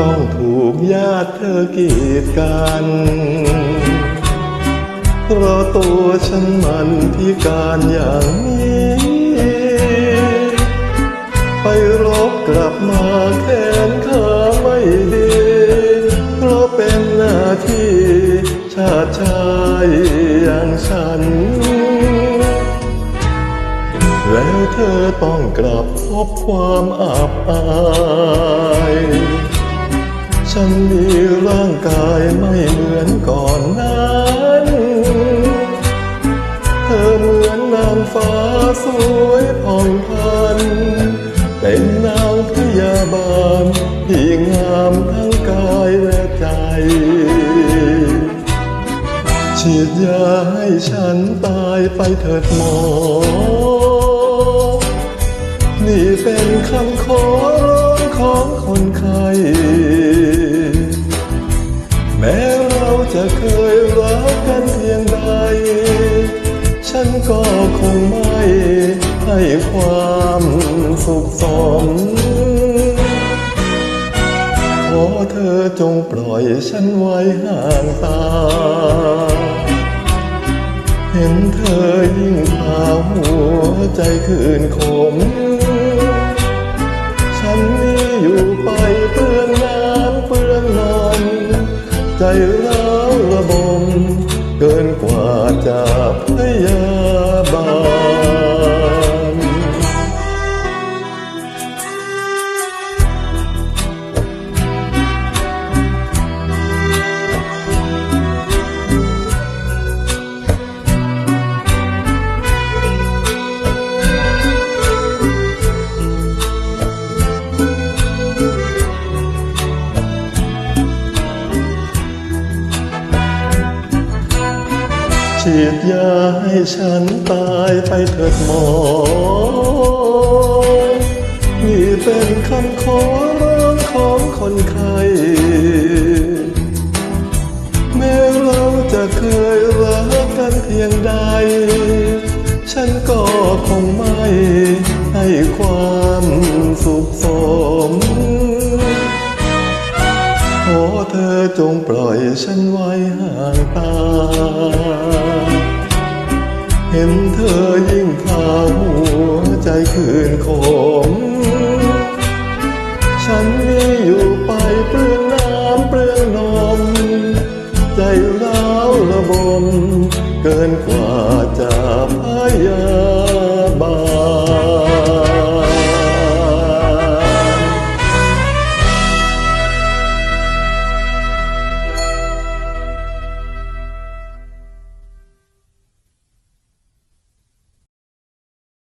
ต้องถูกญาติเธอกีดกันเพราะตัวฉันมันพิการอย่างนี้ ไปรบกลับมาแขนขาไม่ดี เพราะเป็นหน้าที่ชาติชายอย่างฉัน แล้วเธอต้องกลับพบความอับอาย ฉันมีร่างกายไม่เหมือนก่อนนั้น เธอเหมือนนางฟ้าสวยผ่องพัน เป็นนางพยาบาลที่งามทั้งกายและใจฉีดยาให้ฉันตายไปเถิดหมอ นี่เป็นคำขอ ความสุขสม ขอเธอจงปล่อยฉันไว้ห่างตา เห็นเธอยิ่งพาหัวใจคืนขม ฉันนี้อยู่ไปเปื้อนน้ำเปื้อนนมใจร้า ฉีดยาให้ฉันตายไปเถิดหมอ นี่เป็นคำขอร้องของคนไข้แม้เราจะเคยรักกันเพียงใด ฉันก็คงไม่ให้ความสุขสม ขอเธอจงปล่อยฉันไว้ห่างตา เห็นเธอยิ่งพาหัวใจคืนขมฉันนี่อยู่ไปเปลืองน้ำเปลืองนม ใจร้าวระบมเกินกว่า